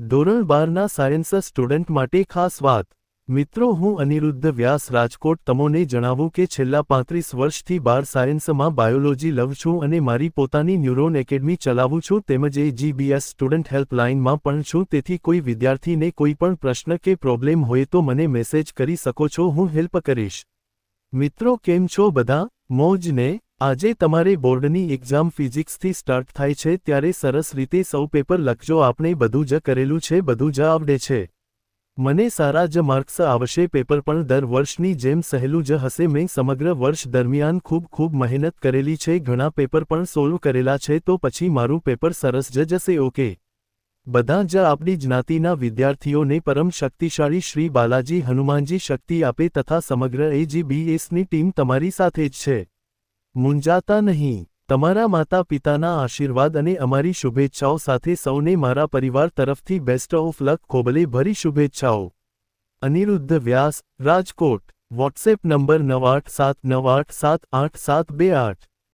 ધોરણ બારના science student માટે ખાસ વાત. મિત્રો, હું અનિરુદ્ધ વ્યાસ રાજકોટ તમોને જણાવું કે છેલ્લા પાંત્રીસ વર્ષથી બાર સાયન્સમાં બાયોલોજી લવ છું અને મારી પોતાની ન્યુરોન એકેડમી ચલાવું છું તેમજ એ જીબીએસ સ્ટુડન્ટ હેલ્પલાઇનમાં પણ છું. તેથી કોઈ વિદ્યાર્થીને કોઈ પણ પ્રશ્ન કે પ્રોબ્લેમ હોય તો મને મેસેજ કરી શકો છો, હું હેલ્પ કરીશ. મિત્રો, કેમ છો બધા? મોજ ને આજે તમારે બોર્ડની એક્ઝામ ફિઝિક્સથી સ્ટાર્ટ થાય છે ત્યારે સરસ રીતે સૌ પેપર લખજો, આપણે બધું જ કરેલું છે, બધું જ આવડે છે. મને સારા જ માર્ક્સ આવશે, પેપર પણ દર વર્ષની જેમ સહેલું જ હશે. મેં સમગ્ર વર્ષ દરમિયાન ખૂબ ખૂબ મહેનત કરેલી છે, ઘણા પેપર પણ સોલ્વ કરેલા છે, તો પછી મારું પેપર સરસ જ જશે, ઓકે. બધા જ આપણી જ્ઞાતિના વિદ્યાર્થીઓને પરમ શક્તિશાળી શ્રી બાલાજી હનુમાનજી શક્તિ આપે તથા સમગ્ર એજીબીએસની ટીમ તમારી સાથે જ છે. મૂંઝાતા નહીં. તમારા માતા પિતાના આશીર્વાદ અને અમારી શુભેચ્છાઓ સાથે સૌને મારા પરિવાર તરફથી બેસ્ટ ઓફ લક ખોબલે ભરી શુભેચ્છાઓ. અનિરુદ્ધ વ્યાસ, રાજકોટ. વોટ્સએપ નંબર નવ આઠ સાત નવ આઠ સાત આઠ સાત બે આઠ.